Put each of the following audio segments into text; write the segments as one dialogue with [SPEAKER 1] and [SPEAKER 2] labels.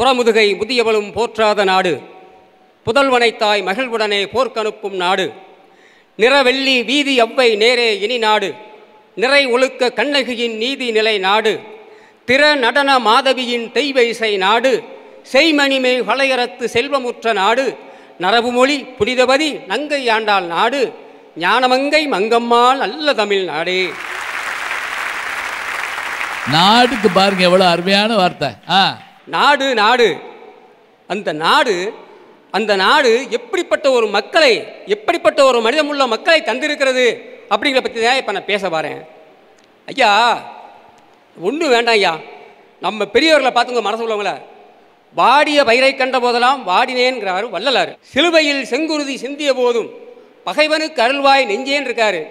[SPEAKER 1] புறமுதுகை முதியவளும் போற்றாத நாடு. புதல்வனைத்தாய் மகிழ்வுடனே போர்க்கனுப்பும் நாடு. நிறவெள்ளி வீதி அவ்வை நேரே இனி நாடு. நிறை ஒழுக்க கண்ணகியின் நீதி நிலை நாடு. திற நடன மாதவியின் தெய்வ இசை நாடு செய்மணிமே வளையரத்து செல்வமுற்ற நாடு. நரபுமொழி புனிதபதி நங்கை ஆண்டாள் நாடு. ஞானமங்கை மங்கம்மாள் நல்ல தமிழ் நாடே.
[SPEAKER 2] நாடுக்கு பாருங்க எவ்வளவு அருமையான வார்த்தை. ஆ.
[SPEAKER 1] நாடு நாடு. அந்த நாடு அந்த நாடு எப்படிப்பட்ட ஒரு மக்களை எப்படிப்பட்ட ஒரு மனிதமுள்ள மக்களை தந்திருக்கிறது அப்படிங்கிற பற்றி தான் இப்போ நான் பேச வரேன் ஐயா ஒன்றும் வேண்டாம் ஐயா. நம்ம பெரியவர்களை பார்த்துங்க மனசு உள்ளவங்கள. வாடிய பயிரை கண்ட போதெல்லாம் வாடினேன்கிறாரு வள்ளலார். சிலுவையில் செங்குருதி சிந்திய போதும் பகைவனுக்கு அருள்வாய் நெஞ்சேன் இருக்காரு.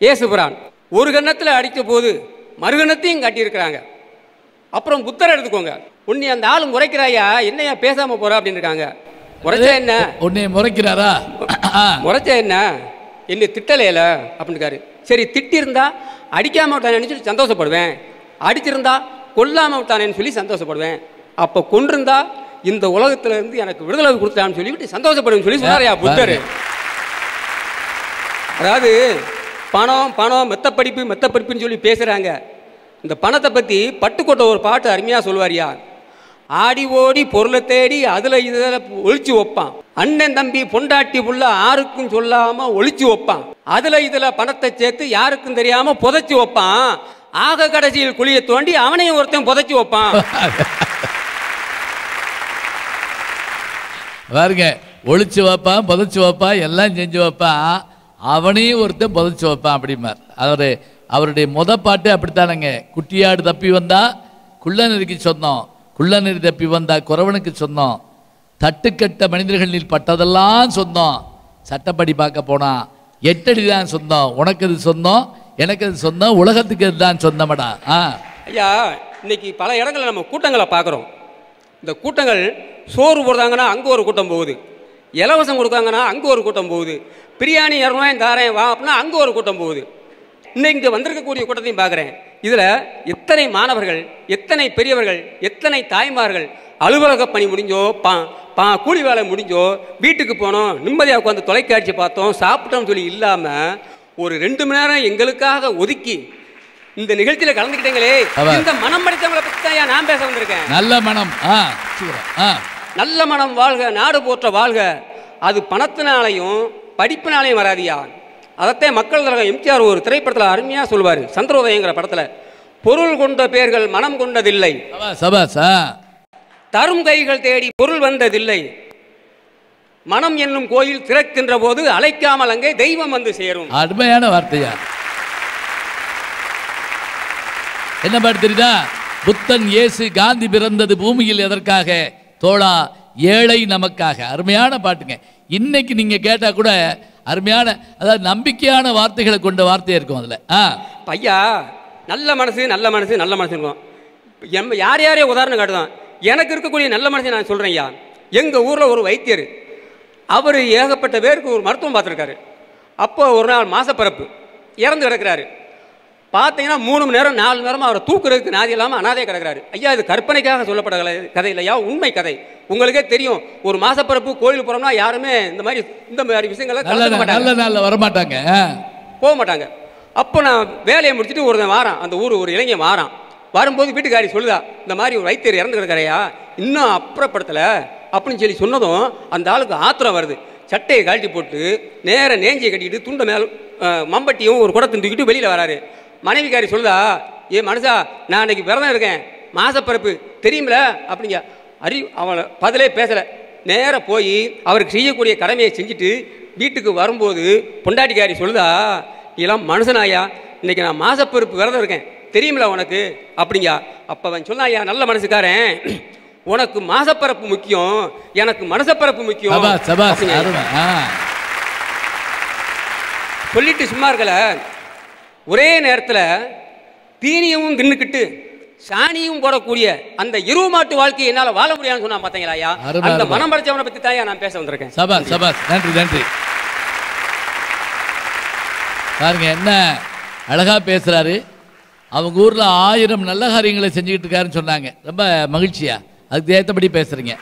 [SPEAKER 1] ஏசுபிரான் ஒரு கன்னத்தில் அடித்த போது மறுகணத்தையும் காட்டியிருக்கிறாங்க. அப்புறம் புத்தரை எடுத்துக்கோங்க. உன்னை அந்த ஆள் முறைக்கிறாயா என்னையா பேசாம போற அப்படின்னு இருக்காங்க. முறைச்சா என்ன?
[SPEAKER 2] உன்னை முறைக்கிறாரா?
[SPEAKER 1] முறைச்சா என்ன? என்னை திட்டலையில? அப்படின்னு இருக்காரு. சரி திட்டிருந்தா அடிக்காம விட்டானேன்னு சொல்லி சந்தோஷப்படுவேன். அடிச்சிருந்தா கொல்லாம விட்டானேன்னு சொல்லி சந்தோஷப்படுவேன். அப்போ கொன்றிருந்தா இந்த உலகத்துல இருந்து எனக்கு விடுதலை கொடுத்தான்னு சொல்லிவிட்டு சந்தோஷப்படுவேன்னு சொல்லி சொன்னாரையா புத்தர். அதாவது பணம் பணம் மெத்த படிப்பு மெத்த படிப்புன்னு சொல்லி பேசுகிறாங்க இந்த பணத்தை பற்றி பட்டுக்கோட்டை ஒரு பாட்டு அருமையாக சொல்லுவாரியா ஆடி ஓடி பொருளை தேடி அதில் இதில் ஒழிச்சு வைப்பான். அண்ணன் தம்பி பொண்டாட்டி புள்ள யாருக்கும் சொல்லாமல் ஒழிச்சு வைப்பான். அதில் இதில் பணத்தை சேர்த்து யாருக்கும் தெரியாமல் புதைச்சி வைப்பான். ஆக கடைசியில் குழியை தோண்டி அவனையும் ஒருத்தன் புதைச்சி வைப்பான்.
[SPEAKER 2] பாருங்க ஒழிச்சு வைப்பான் புதைச்சு வைப்பான் எல்லாம் செஞ்சு வைப்பான் அவனையும் ஒருத்தன் புதைச்சு வைப்பான் அப்படிமார் அவர் அவருடைய முத பாட்டு அப்படித்தானங்க. குட்டியாடு தப்பி வந்தா குள்ளநெறிக்கு சொந்தம் குள்ளநெறி தப்பி வந்தா குறவனுக்கு சொந்தம் தட்டுக்கட்ட மனிதர்களில் பட்டதெல்லாம் சொந்தம் சட்டப்படி பார்க்க போனா எட்டடி தான் சொந்தம் உனக்கு அது சொந்தம் எனக்கு அது சொந்தம் உலகத்துக்கு அதுதான் சொந்தமடா ஆ.
[SPEAKER 1] ஐயா இன்னைக்கு பல இடங்களில் நம்ம கூட்டங்களை பார்க்குறோம். இந்த கூட்டங்கள் சோறு போடுறாங்கன்னா அங்கே ஒரு கூட்டம் போகுது. இலவசம் கொடுக்காங்கன்னா அங்கே ஒரு கூட்டம் போகுது. பிரியாணி இரநூறுவாயும் தாரேன் வா அப்படின்னா அங்கே ஒரு கூட்டம் போகுது. இன்னைக்கு இங்கே வந்திருக்கக்கூடிய கூட்டத்தையும் பார்க்குறேன். இதில் எத்தனை மாணவர்கள் எத்தனை பெரியவர்கள் எத்தனை தாய்மார்கள் அலுவலக பணி முடிஞ்சோ பா பா கூலி வேலை முடிஞ்சோ வீட்டுக்கு போனோம் நிம்மதியாக உட்காந்து தொலைக்காட்சி பார்த்தோம் சாப்பிட்டோம்னு சொல்லி இல்லாமல் ஒரு ரெண்டு மணி நேரம் எங்களுக்காக ஒதுக்கி இந்த நிகழ்ச்சியில கலந்துக்கிட்டீங்களே. இந்த மனம் படித்தவங்களை பற்றி தான் நான் பேச வந்திருக்கேன்.
[SPEAKER 2] நல்ல மனம்.
[SPEAKER 1] நல்ல மனம் வாழ்க நாடு போற்ற வாழ்க. அது பணத்தினாலையும் படிப்பினாலையும் வராதியா அதைத்தான் மக்கள் தலைவர் எம்ஜிஆர் ஒரு திரைப்படத்தில் அருமையாக சொல்வார். சந்திரோதயங்கிற படத்தில் பொருள் கொண்ட பேர்கள் மனம் கொண்டதில்லை. தரும் கைகள் தேடி பொருள் வந்ததில்லை. மனம் என்னும் கோயில் திறக்கின்ற போது அழைக்காமல் அங்கே தெய்வம் வந்து சேரும்.
[SPEAKER 2] அருமையான வார்த்தையா. என்ன பாட்டு தெரியுதா? புத்தன் இயேசு காந்தி பிறந்தது பூமியில் எதற்காக? தோழா ஏழை நமக்காக. அருமையான பாட்டுங்க. இன்னைக்கு நீங்க கேட்டா கூட அருமையான அதாவது நம்பிக்கையான வார்த்தைகளை கொண்ட வார்த்தையாக இருக்கும் அதில். ஆ.
[SPEAKER 1] பையா நல்ல மனசு நல்ல மனசு நல்ல மனசு இருக்கும் எம் யார் யாரையும் உதாரணம் காட்டுதான். எனக்கு இருக்கக்கூடிய நல்ல மனசை நான் சொல்கிறேன் ஐயா. எங்கள் ஊரில் ஒரு வைத்தியர் அவர் ஏகப்பட்ட பேருக்கு ஒரு மருத்துவம் பார்த்துருக்காரு. அப்போ ஒரு நாள் மாசப்பரப்பு இறந்து கிடக்கிறாரு. பார்த்தீங்கன்னா மூணு மணி நேரம் நாலு மணி நேரமாக அவரை தூக்குறதுக்கு நாதி இல்லாமல் அனாதே கிடக்கிறாரு. ஐயா இது கற்பனைக்காக சொல்லப்பட்ட கலை- கதை இல்லையா? உண்மை கதை. உங்களுக்கே தெரியும் ஒரு மாசப்பிறப்பு கோயில் போகிறோம்னா யாருமே இந்த மாதிரி இந்த மாதிரி விஷயங்களை
[SPEAKER 2] நல்ல
[SPEAKER 1] மாட்டாங்க.
[SPEAKER 2] நாள்ல வரமாட்டாங்க.
[SPEAKER 1] போக மாட்டாங்க. அப்போ நான் வேலையை முடிச்சுட்டு ஒருத்தன் வாரான். அந்த ஊர் ஒரு இளைஞன் வாரான். வரும்போது வீட்டுக்காரி சொல்லுதா இந்த மாதிரி ஒரு வைத்தியர் இறந்து கிடக்கிறையா? இன்னும் அப்புறப்படுத்தலை அப்படின்னு சொல்லி சொன்னதும் அந்த ஆளுக்கு ஆத்திரம் வருது. சட்டையை கழட்டி போட்டு நேர நேஞ்சியை கட்டிக்கிட்டு துண்டை மேல மம்பட்டியும் ஒரு குடத்தை தூக்கிட்டு வெளியில் வராரு. மனைவிக்காரி சொல்லுதா ஏ மனுஷா நான் அன்னைக்கு விரதம் இருக்கேன். மாசப்பிறப்பு. தெரியுமில அப்படிங்க. அறி அவனை பதிலே பேசலை. நேராக போய் அவருக்கு செய்யக்கூடிய கடமையை செஞ்சுட்டு வீட்டுக்கு வரும்போது பொண்டாட்டிக்காரி சொல்லுதா இளம் மனுஷனாயா? இன்னைக்கு நான் மாசப்பருப்பு விரதம் இருக்கேன். தெரியுமில உனக்கு? அப்படிங்க. அப்போ அவன் சொன்னாயா நல்ல மனசுக்காரன் உனக்கு மாசப்பரப்பு முக்கியம். எனக்கு மனசப்பரப்பு முக்கியம். சொல்லிட்டு சும்மா இருக்கல. ஒரே நேரத்தில் தீனியவும் தின்னுக்கிட்டு சாணியும் போடக்கூடிய அந்த இருவு மாட்டு வாழ்க்கையை என்னால் வாழ முடியாதுன்னு சொன்னா பார்த்தீங்களா ஐயா
[SPEAKER 2] அருமை,
[SPEAKER 1] அந்த. மனம் படைச்சவனை பற்றி தாயா நான் பேச வந்திருக்கேன்.
[SPEAKER 2] சபாஸ் சபாஸ் நன்றி நன்றி. பாருங்க என்ன அழகா பேசுறாரு. அவங்க ஊர்ல ஆயிரம் நல்ல காரியங்களை செஞ்சுக்கிட்டு இருக்காருன்னு சொன்னாங்க. ரொம்ப மகிழ்ச்சியா? அதுக்கு ஏற்றபடி பேசுறீங்க.